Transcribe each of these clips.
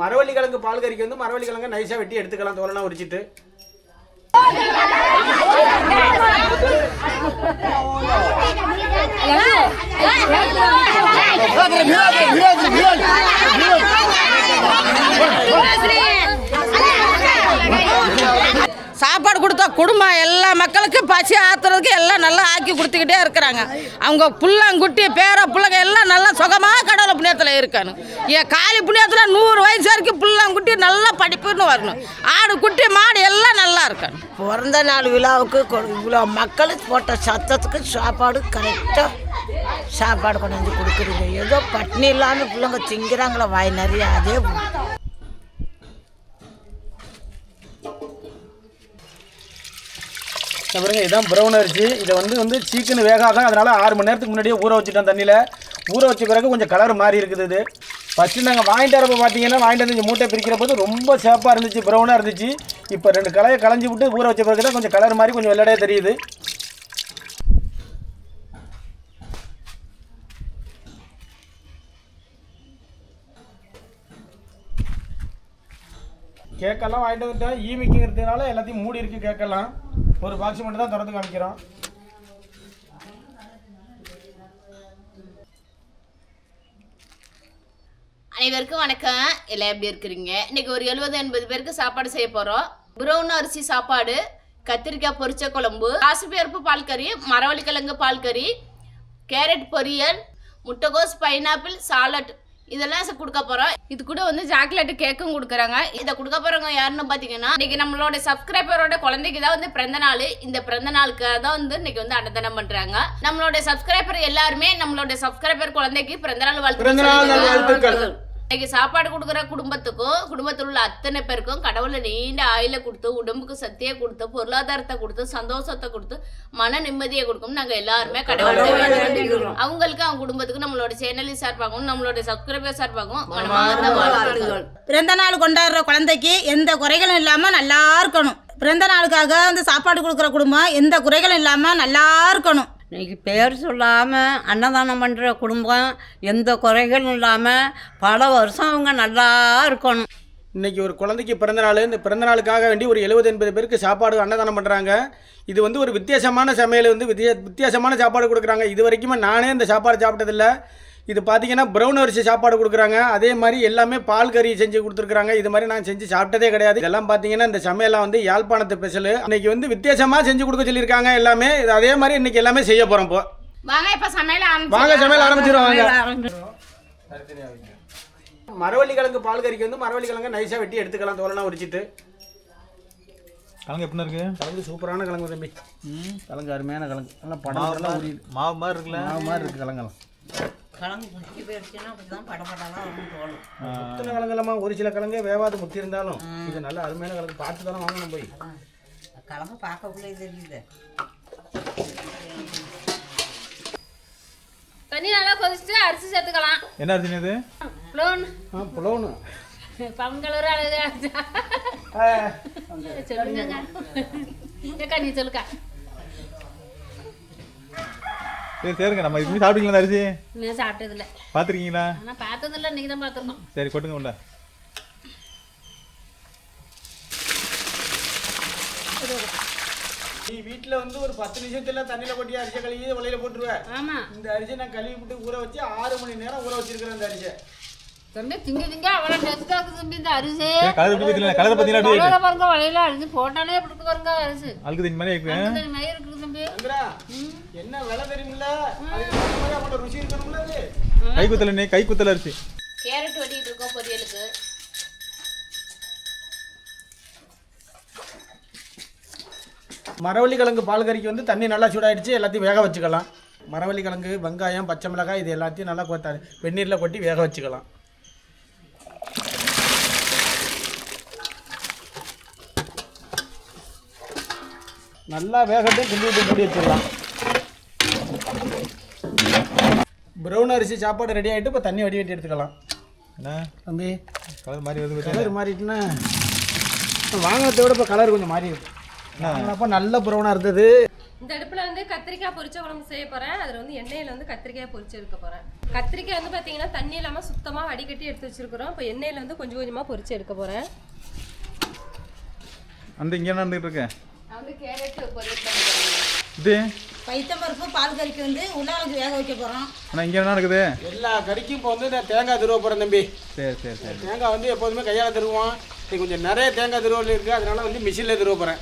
மரவள்ளி கிழங்கு பால் கறிக்கு வந்து மரவள்ளி கிழங்கு நைஸாக வெட்டி எடுத்துக்கலாம். தோலெல்லாம் உரிச்சிட்டு. சாப்பாடு கொடுத்தா குடும்பம் எல்லா மக்களுக்கும் பசி ஆத்துறதுக்கு எல்லாம் நல்லா ஆக்கி கொடுத்துக்கிட்டே இருக்கிறாங்க. அவங்க புள்ளங்குட்டி பேர பிள்ளைங்க எல்லாம் நல்லா சுகமாக கடவுளை புண்ணியத்தில் இருக்கானு. என் காளி புண்ணியத்தில் நூறு வயசு புள்ளங்குட்டி நல்லா படிப்புன்னு வரணும். ஆடு குட்டி மாடு எல்லாம் நல்லா இருக்கணும். பிறந்த நாள் விழாவுக்கு இவ்வளோ மக்கள் போட்ட சத்தத்துக்கு சாப்பாடு கரெக்டாக சாப்பாடு கொண்டு வந்து கொடுக்குறீங்க. ஏதோ பட்னி இல்லாமல் பிள்ளைங்க திங்கிறாங்களே வாய் நிறைய அதே பாருங்க இதான் ப்ரௌன் அரிசி. இதை வந்து வந்து சீக்கிரம் வேகாத அதனால ஆறு மணி நேரத்துக்கு முன்னாடியே ஊற வச்சுட்டோம் தண்ணியில். ஊற வச்ச பிறகு கொஞ்சம் கலர் மாறி இருக்குது இது. ஃபஸ்ட்டு நாங்கள் வாங்கிட்டு வரப்போ பார்த்தீங்கன்னா வாங்கிட்டு வந்து இந்த மூட்டை பிரிக்கிற போது ரொம்ப சேப்பாக இருந்துச்சு ப்ரௌனாக இருந்துச்சு. இப்போ ரெண்டு கலையை களைஞ்சி விட்டு ஊற வச்ச பிறகு தான் கொஞ்சம் கலர் மாதிரி கொஞ்சம் வெள்ளடையே தெரியுது. கேக்கெல்லாம் வாங்கிட்டு வந்துட்டோம் ஈமிக்குங்கிறதுனால எல்லாத்தையும் மூடி இருக்கு கேக்கெல்லாம் ஒரு பாக்ஸ் மட்டும் தான் திறந்து காமிக்கிறோம். அனைவருக்கும் வணக்கம். எல்லாம் எப்படி இருக்கிறீங்க? இன்னைக்கு ஒரு எழுபது எண்பது பேருக்கு சாப்பாடு செய்ய போகிறோம் ப்ரௌன் அரிசி சாப்பாடு கத்திரிக்காய் பொரிச்ச குழம்பு காசுபேர்ப்பு பால் கறி மரவள்ளிக்கிழங்கு பால் கறி கேரட் பொரியல் முட்டைகோஸ் பைனாப்பிள் சாலட். இதெல்லாம் கொடுக்க போகிறோம் இது கூட வந்து சாக்லேட் கேக்கும் கொடுக்குறாங்க. இதை கொடுக்க போகிறவங்க யாருன்னு பார்த்தீங்கன்னா இன்னைக்கு நம்மளோட சப்ஸ்கிரைபரோட குழந்தைக்கு தான் வந்து பிறந்த நாள். இந்த பிறந்த நாளுக்கு தான் வந்து இன்னைக்கு வந்து அன்னதானம் பண்ணுறாங்க நம்மளோட சப்ஸ்கிரைபர் எல்லாருமே நம்மளோட சப்ஸ்கிரைபர் குழந்தைக்கு பிறந்த நாள் வாழ்த்து. இன்னைக்கு சாப்பாடு கொடுக்குற குடும்பத்துக்கும் குடும்பத்தில் உள்ள அத்தனை பேருக்கும் கடவுளை நீண்ட ஆயில கொடுத்து உடம்புக்கு சக்தியை கொடுத்து பொருளாதாரத்தை கொடுத்து சந்தோஷத்தை கொடுத்து மன நிம்மதியை கொடுக்கும் நாங்க எல்லாருமே கடவுளை. அவங்களுக்கு அவங்க குடும்பத்துக்கு நம்மளோட சேனலின் சார்பாகவும் நம்மளோட சப்ஸ்கிரைபர் சார்பாகவும் பிறந்த நாள் கொண்டாடுற குழந்தைக்கு எந்த குறைகளும் இல்லாமல் நல்லா இருக்கணும். பிறந்த நாளுக்காக வந்து சாப்பாடு கொடுக்குற குடும்பம் எந்த குறைகளும் இல்லாமல் நல்லா இருக்கணும். இன்றைக்கி பேர் சொல்லாமல் அன்னதானம் பண்ணுற குடும்பம் எந்த குறைகளும் இல்லாமல் பல வருஷம் அவங்க நல்லா இருக்கணும். இன்றைக்கி ஒரு குழந்தைக்கு பிறந்தநாள் இந்த பிறந்தநாளுக்காக வேண்டி ஒரு எழுபது எண்பது பேருக்கு சாப்பாடு அன்னதானம் பண்ணுறாங்க இது வந்து ஒரு வித்தியாசமான சமையல் வந்து வித்தியா வித்தியாசமான சாப்பாடு கொடுக்குறாங்க. இது வரைக்குமே நானே இந்த சாப்பாடு சாப்பிட்டதில்ல. இது பார்த்தீங்கன்னா ப்ரௌன் அரிசி சாப்பாடு கொடுக்குறாங்க. அதே மாதிரி எல்லாமே பால் கறி செஞ்சு கொடுத்துருக்குறாங்க. இது மாதிரி நான் செஞ்சு சாப்பிட்டதே கிடையாது. இதெல்லாம் பார்த்தீங்கன்னா இந்த சமையல்லாம் வந்து யாழ்ப்பாணத்து ஸ்பெஷல் இன்னைக்கு வந்து வித்தியாசமாக செஞ்சு கொடுக்க சொல்லியிருக்காங்க எல்லாமே. இது அதே மாதிரி இன்னைக்கு எல்லாமே செய்ய போகிறோம் இப்போ. வாங்க இப்ப சமையல் வாங்க சமையல் ஆரம்பிச்சிடும் வாங்க. மரவள்ளி கிழங்கு பால் கறிக்கு வந்து மரவள்ளி கிழங்கு நைஸாக வெட்டி எடுத்துக்கலாம் தோலெல்லாம் உரிச்சிட்டு. கிழங்கு எப்படி இருக்கு? கிழங்கு சூப்பரான கிழங்கு தம்பி. கிழங்கு அருமையான கிழங்கு. நல்லா படம் உரியுது மாவு மாதிரி இருக்குல்ல? மாவு மாதிரி இருக்கு கிழங்கெல்லாம். கிழங்கு குடிச்சு போயிடுச்சுன்னா அப்படி தான் படப்படலாம் வந்து தோணும் முத்தின கிழங்குலமா ஒரு சில கிழங்கு வேவாது முத்தி இருந்தாலும் இது நல்ல அருமையான கிழங்கு பார்த்து தானே வாங்கணும் போய். கிழங்கு பார்க்கக்குள்ளே தெரியுது. தண்ணி நல்லா கொதிச்சுட்டு அரிசி சேர்த்துக்கலாம். என்ன அரிசி இது ப்ளோன். ஆ புலவனு பங்களூர் அழகு சொல்லுங்க நீ சொல்லுக்கா. சரி சரிங்க. நம்ம இதுமாதிரி சாப்பிட்டீங்களா அரிசி? நான் சாப்பிட்டதில்ல. பார்த்துருக்கீங்களா ஆனால் பார்த்ததில்ல இன்னைக்கு தான் பார்த்துருக்கோம் சரி கொட்டுங்க உள்ள. நீ வீட்டில் வந்து ஒரு பத்து நிமிஷத்துல தண்ணியில் கொட்டி அரிசி கழுவி வலையில போட்டுருவேன் ஆமாம் இந்த அரிசியை நான் கழுவி விட்டு ஊற வச்சு ஆறு மணி நேரம் ஊற வச்சிருக்கிறேன் இந்த அரிசியை. தம்பி திங்க திங்க அவ்வளோ டெஸ்ட்டாக இருக்குது தம்பி இந்த அரிசி. கலர் பற்றி பற்றில கலர் பற்றினா அப்படி வலையில பாருங்க வலையில அரிசி போட்டாலே எப்படி இருக்கு பாருங்க அரிசி. அழுக்கு தண்ணி மாதிரி இருக்கு. அந்த மாதிரி இருக்குது தம்பி. சந்திரா என்ன விலை தெரியுமில்ல? அவனோட ருசி இருக்கணும்ல அது. கை குத்தல நீ கை குத்தல அரிசி. கேரட் வெட்டிட்டு இருக்கோம் பொரியலுக்கு. மரவள்ளி கிழங்கு பால் கறிக்கு வந்து தண்ணி நல்லா சூடாயிடுச்சு எல்லாத்தையும் வேக வச்சுக்கலாம். மரவள்ளி கிழங்கு வெங்காயம் பச்சை மிளகாய் இது எல்லாத்தையும் நல்லா வெந்நீரில் கொட்டி வேக வச்சுக்கலாம். நல்லா வேகட்டும் கிண்டி விட்டு மூடி வச்சிடலாம். ப்ரௌன் அரிசி சாப்பாடு ரெடி ஆகிட்டு இப்போ தண்ணி வடி வெட்டி எடுத்துக்கலாம். என்ன? தம்பி கலர் மாதிரி வருது? கலர் மாறிட்டுன்னா வாங்கினதை விட இப்போ கலர் கொஞ்சம் மாறி இருக்கு வாங்கினப்போ நல்ல ப்ரௌனாக இருந்தது. இந்த அடுப்பில் வந்து கத்திரிக்காய் பொரிச்ச குழம்பு செய்ய போகிறேன் அதில் வந்து எண்ணெயில் வந்து கத்திரிக்காய் பொரிச்சு எடுக்க போகிறேன் கத்திரிக்காய் வந்து பார்த்தீங்கன்னா தண்ணி இல்லாமல் சுத்தமாக வடிகட்டி எடுத்து வச்சிருக்கிறோம். இப்போ எண்ணெயில் வந்து கொஞ்சம் கொஞ்சமாக பொரிச்சு எடுக்க போகிறேன் அந்த இங்கே என்ன நடந்துட்டு இருக்க? நான் வந்து கேரட் பொரியல் பண்ணுறேன் இது? பைத்தம்பருப்பு பால் கறிக்கு வந்து உருளைக்கிழங்கு வேக வைக்க போகிறோம் ஆனால் இங்கே என்ன நடக்குது எல்லா கறிக்கும் இப்போ வந்து நான் தேங்காய் திருவ போகிறேன் தம்பி. சரி சரி சரி. தேங்காய் வந்து எப்போதுமே கையால் திருவோம். இது கொஞ்சம் நிறைய தேங்காய் திருவல் இருக்குது அதனால வந்து மிஷினில் திருவ போகிறேன்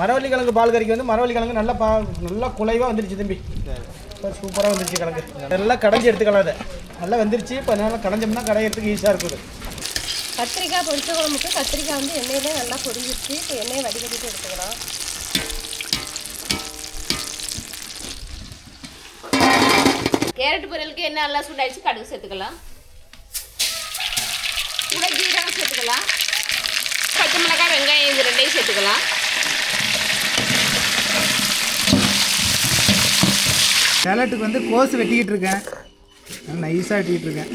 மரவள்ளி கிழங்கு பால் கறிக்கு வந்து மரவள்ளி கிழங்கு நல்லா பா நல்லா குலைவாக வந்துருச்சு தம்பி. சூப்பராக வந்துருச்சு கிழங்கு. நல்லா கடைஞ்சி எடுத்துக்கலாம் அதை நல்லா வெந்துருச்சு. இப்போ நல்லா கடைஞ்சோம்னா கடையிறதுக்கு ஈஸியாக இருக்குது. கத்திரிக்காய் பொரிச்ச குழம்புக்கு கத்திரிக்காய் வந்து எண்ணெயிலே நல்லா பொரிஞ்சிருச்சு. இப்போ எண்ணெயை வடிகட்டிட்டு எடுத்துக்கலாம். கேரட் பொரியலுக்கு என்ன நல்லா சூடாயிடுச்சு கடுகு சேர்த்துக்கலாம். கூட ஜீரகம் சேர்த்துக்கலாம். பச்சை மிளகாய் வெங்காயம் இது ரெண்டையும் சேர்த்துக்கலாம். சேலட்டுக்கு வந்து கோஸ் வெட்டிக்கிட்டு இருக்கேன். நைஸாக வெட்டிக்கிட்டு இருக்கேன்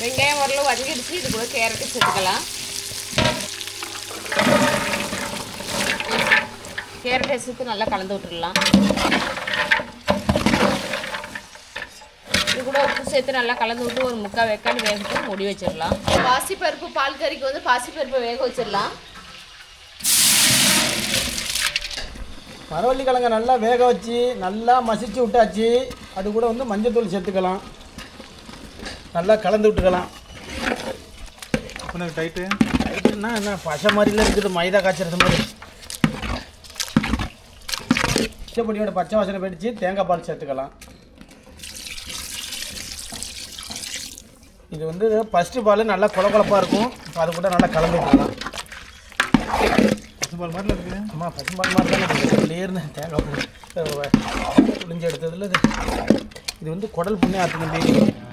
வெங்காயம் ஓரளவு வதங்கிடுச்சு இது கூட கேரட்டு சேர்த்துக்கலாம் கேரட்டை சேர்த்து நல்லா கலந்து விட்டுடலாம் இது கூட உப்பு சேர்த்து நல்லா கலந்து விட்டு ஒரு முக்கால் வெக்காடு வேகட்டு முடி வச்சிடலாம். பாசிப்பருப்பு பால் கறிக்கு வந்து பாசிப்பருப்பை வேக வச்சிடலாம். மரவள்ளி கிழங்க நல்லா வேக வச்சு நல்லா மசிச்சு விட்டாச்சு. அது கூட வந்து மஞ்சள் தூள் சேர்த்துக்கலாம். நல்லா கலந்து விட்டுக்கலாம். அப்போ டைட்டு ரைட்டுன்னா என்ன பசை மாதிரிலாம் இருக்குது மைதா காய்ச்சறது மாதிரி. பச்சைப்பொடியோட பச்சை வாசனை போயிடுச்சு தேங்காய் பால் சேர்த்துக்கலாம். இது வந்து ஃபஸ்ட்டு பால் நல்லா கொல கொலப்பாக இருக்கும். இப்போ அது கூட நல்லா கலந்து விட்டுக்கலாம் பசும்பால் மாதிரில இருக்குது அம்மா பசும்பால் மாதிரி தானே இருக்குது லேர்னு தேங்காய் புளிஞ்சு எடுத்ததில் இது. வந்து குடல் புண்ணே ஆற்றுனது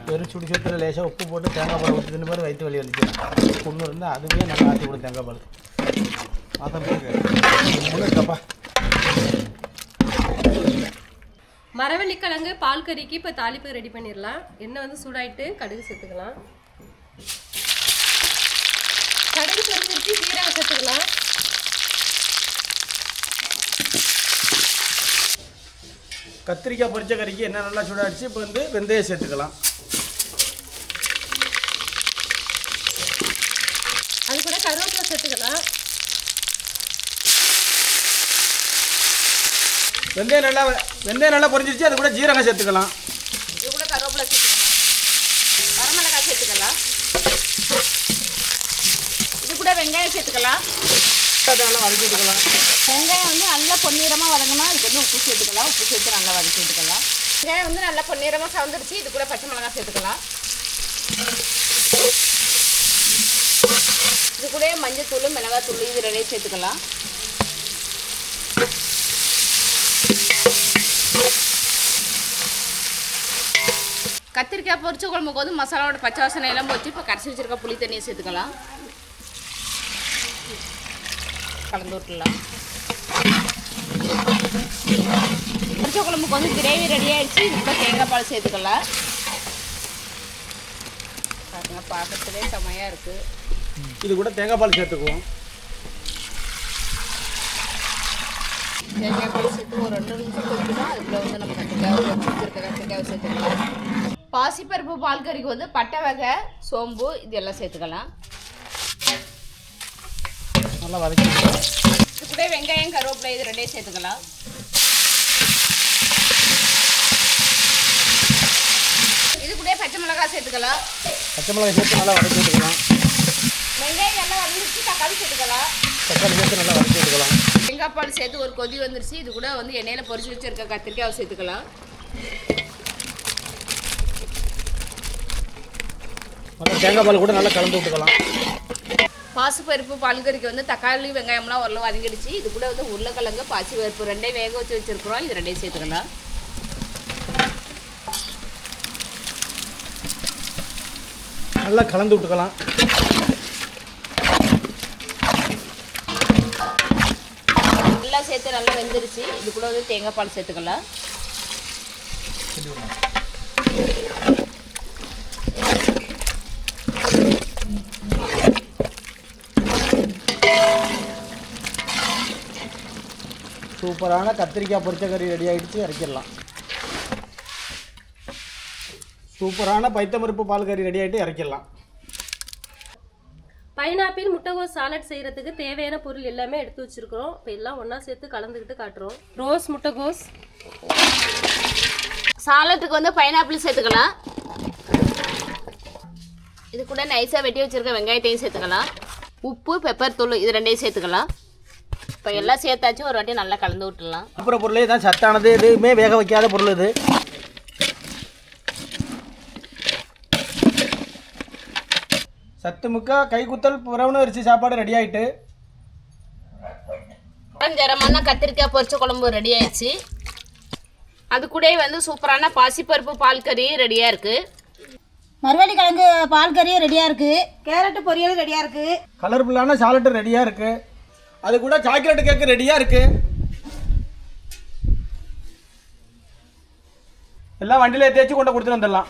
வெறும் சுடி சுத்தில் லேசாக உப்பு போட்டு தேங்காய் பால் ஊற்றி மாதிரி வயிற்று வலி வலிச்சு புண்ணு இருந்தால் அதுவே நல்லா ஆற்றி விடும் தேங்காய் பால். மூணு இருக்கப்பா மரவள்ளிக்கிழங்கு பால் கறிக்கு இப்போ தாளிப்பு ரெடி பண்ணிடலாம் எண்ணெய் வந்து சூடாயிட்டு கடுகு சேர்த்துக்கலாம். கடுகு பொரிஞ்சிருச்சு சீரகம் சேர்த்துக்கலாம். கத்திரிக்காய் பொரிச்ச கறிக்கு என்ன நல்லா சூடாச்சு இப்போ வந்து வெந்தயம் சேர்த்துக்கலாம் அது கூட கருவேப்பிலை சேர்த்துக்கலாம் வெந்தயம் நல்லா வெந்தயம் நல்லா பொரிஞ்சிருச்சு அது கூட ஜீரகம் சேர்த்துக்கலாம். இது கூட கருவேப்பிலை சேர்த்துக்கலாம். வரமிளகாய் சேர்த்துக்கலாம். இது கூட வெங்காயம் சேர்த்துக்கலாம். நல்லா வதக்கி விட்டுக்கலாம் வெங்காயம் வந்து நல்லா பொன்னிறமாக வதங்கினா அதுக்கு வந்து உப்பு சேர்த்துக்கலாம். உப்பு சேர்த்து நல்லா வதக்கி விட்டுக்கலாம் வெங்காயம் வந்து நல்லா பொன்னிறமாக சவந்துருச்சு. இது கூட பச்சை மிளகாய் சேர்த்துக்கலாம். இது கூட மஞ்சத்தூள் மிளகாத்தூள் இது ரெண்டையும் சேர்த்துக்கலாம். கத்திரிக்காய் பொரிச்ச குழம்புக்கு வந்து மசாலாவோட பச்சை வாசனை எல்லாம் போச்சு இப்போ கரைச்சி வச்சிருக்க புளி தண்ணியை சேர்த்துக்கலாம். கலந்து விட்டுலாம் பொரிச்ச குழம்புக்கு வந்து கிரேவி ரெடி ஆயிடுச்சு. இப்போ தேங்காய் பால் சேர்த்துக்கலாம். பாருங்க பார்க்கறதுலே செமையாக இருக்குது இது கூட தேங்காய் பால் சேர்த்துக்குவோம். தேங்காய் பால் சேர்த்து ஒரு ரெண்டு நிமிஷம் கொதிக்கணும் அதுக்குள்ள வந்து நம்ம கத்திரிக்காய் கத்திரிக்காய் சேர்த்துக்கலாம். பாசிப்பருப்பு பால் கறிக்கு வந்து பட்டை வகை சோம்பு இது எல்லாம் சேர்த்துக்கலாம். நல்லா வதக்கி. இது கூட வெங்காயம் கருவேப்பிலை இது ரெண்டையும் சேர்த்துக்கலாம். இது கூட பச்சை மிளகாய் சேர்த்துக்கலாம். பச்சை மிளகாய் சேர்த்து நல்லா வதக்கி விட்டுக்கலாம் வெங்காயம் நல்லா வந்துருச்சு தக்காளி சேர்த்துக்கலாம். தக்காளி சேர்த்து நல்லா வதக்கி விட்டுக்கலாம் தேங்காய் பால் சேர்த்து ஒரு கொதி வந்துருச்சு. இது கூட வந்து எண்ணெயில் பொரிச்சு வச்சிருக்க கத்திரிக்காய் சேர்த்துக்கலாம். மொத்தம் தேங்காய் பால் கூட நல்லா கலந்து விட்டுக்கலாம். பாசிப்பருப்பு பால்கறிக்கு வந்து தக்காளி வெங்காயம்லாம் ஓரளவு வதங்கிடுச்சு. இது கூட வந்து உருளைக்கிழங்கு பாசி பருப்பு ரெண்டையும் வேக வச்சு வச்சுருக்குறோம். இது ரெண்டையும் சேர்த்துக்கலாம். நல்லா கலந்து விட்டுக்கலாம். நல்லா சேர்த்து நல்லா வெந்துருச்சு. இது கூட வந்து தேங்காய் பால் சேர்த்துக்கலாம். சூப்பரான கத்திரிக்காய் பொரிச்ச கறி ரெடி ஆகிடுச்சு இறக்கிடலாம். சூப்பரான பைத்தம்பருப்பு பால் கறி ரெடி ஆகிட்டு இறக்கிடலாம். பைனாப்பிள் முட்டைகோஸ் சாலட் செய்யறதுக்கு தேவையான பொருள் எல்லாமே எடுத்து வச்சிருக்கிறோம். இப்போ எல்லாம் ஒண்ணா சேர்த்து கலந்துக்கிட்டு காட்டுறோம். ரோஸ் முட்டைகோஸ். சாலட்டுக்கு வந்து பைனாப்பிள் சேர்த்துக்கலாம். இது கூட நைஸாக வெட்டி வச்சிருக்க வெங்காயத்தையும் சேர்த்துக்கலாம். உப்பு பெப்பர் தூள் இது ரெண்டையும் சேர்த்துக்கலாம். இப்போ எல்லாம் சேர்த்தாச்சு ஒரு வாட்டி நல்லா கலந்து விட்டுடலாம். அப்புறம் பொருள் இதான் சத்தானது எதுவுமே வேக வைக்காத பொருள் இது. சத்துமுக்கா கைக்குத்தல் புறவன அரிசி சாப்பாடு ரெடி ஆகிட்டு ஜரமான கத்திரிக்காய் பொரிச்ச குழம்பு ரெடி ஆயிடுச்சு. அது கூடயே வந்து சூப்பரான பாசிப்பருப்பு பால் கறி ரெடியாக இருக்குது மறுவள்ளி கிழங்கு பால் கறியும் ரெடியாக இருக்குது கேரட்டு பொரியலும் ரெடியாக இருக்குது கலர்ஃபுல்லான சாலட்டு ரெடியாக இருக்குது அது கூட சாக்லேட் கேக்கு ரெடியாக இருக்குது எல்லாம் வண்டியில் தேய்ச்சி கொண்டு கொடுத்துட்டு வந்துடலாம்.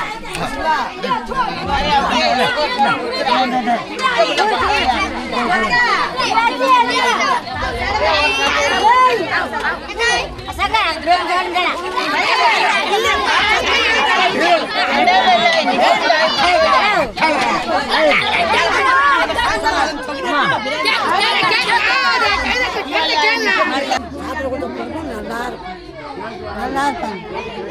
நல்லா இருப்பாங்க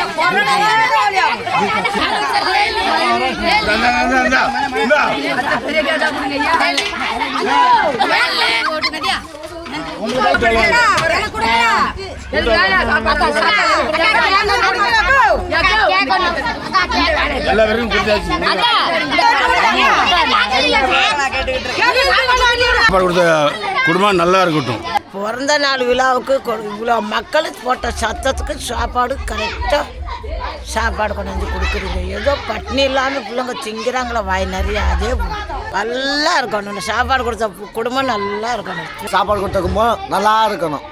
கொடுத்த குடும்பம் நல்லா இருக்கட்டும். பிறந்த நாள் விழாவுக்கு இவ்வளோ மக்களுக்கு போட்ட சத்தத்துக்கு சாப்பாடு கரெக்டாக சாப்பாடு கொண்டாந்து கொடுக்குறீங்க ஏதோ பட்னி இல்லாமல் பிள்ளைங்க திங்கிறாங்களே வாய் நிறைய. அதே நல்லா இருக்கணும். சாப்பாடு கொடுத்த குடும்பம் நல்லா இருக்கணும். சாப்பாடு கொடுத்த குடும்பம் நல்லா இருக்கணும்.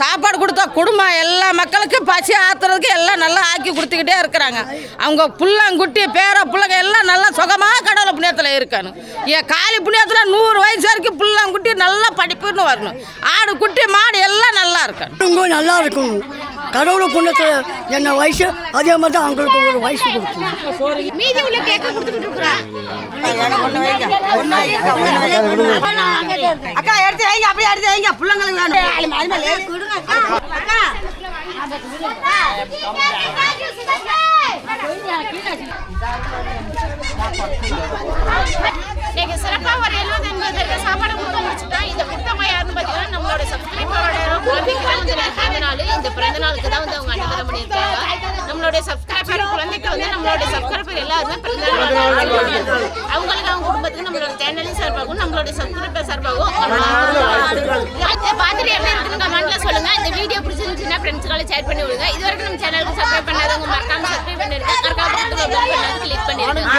சாப்பாடு கொடுத்தா குடும்பம் எல்லா மக்களுக்கும் பசி ஆத்துறதுக்கு எல்லாம் நல்லா ஆக்கி கொடுத்துக்கிட்டே இருக்கிறாங்க. அவங்க புள்ளங்குட்டி பேர பிள்ளைங்க எல்லாம் நல்லா சுகமாக கடவுளை புண்ணியத்தில் இருக்கணும். என் காலி புண்ணியத்தில் நூறு வயசு வரைக்கும் புள்ளங்குட்டி நல்லா படிப்புன்னு வரணும். ஆடு குட்டி மாடு எல்லாம் நல்லா இருக்கணும். நல்லா இருக்கணும். கடவுளை புண்ணத்தில் என்ன வயசு? அதே மாதிரி தான் அவங்களுக்கு ஒரு வயசு அக்கா எடுத்து வைங்க அப்படியே எடுத்து வைங்க. பிள்ளைங்களுக்கு வேணும். இன்னைக்கு சிறப்பாக ஒரு எழுபது எண்பது இந்த கொடுத்தவங்க யாருன்னு பார்த்தீங்கன்னா நம்மளோட சப்ஸ்கிரைபரோட குழந்தைக்கு தான் வந்து பிறந்த நாள் இந்த பிறந்த நாளுக்கு தான் வந்து அவங்க அன்னதானம் பண்ணியிருக்காங்க நம்மளோட சப்ஸ்கிரைபர் குழந்தைக்கு வந்து நம்மளோட சப்ஸ்கிரைபர் எல்லாருமே பிறந்த நாள் அவங்களுக்கு அவங்க குடும்பத்துக்கு நம்மளோட சேனலின் சார்பாகவும் நம்மளோட சப்ஸ்கிரைபர் சார்பாகவும் இதை பார்த்துட்டு எப்படி இருக்குன்னு கமெண்ட்ல சொல்லுங்க இந்த வீடியோ பிடிச்சிருந்துச்சுன்னா ஃப்ரெண்ட்ஸ்களை ஷேர் பண்ணி விடுங்க இது வரைக்கும் நம்ம சேனலுக்கு சப்ஸ்கிரைப் பண்ணாதவங்க மறக்காம சப்ஸ்கிரைப் பண்ணிருங்க மறக்காம கிளிக் பண்ணிருங்க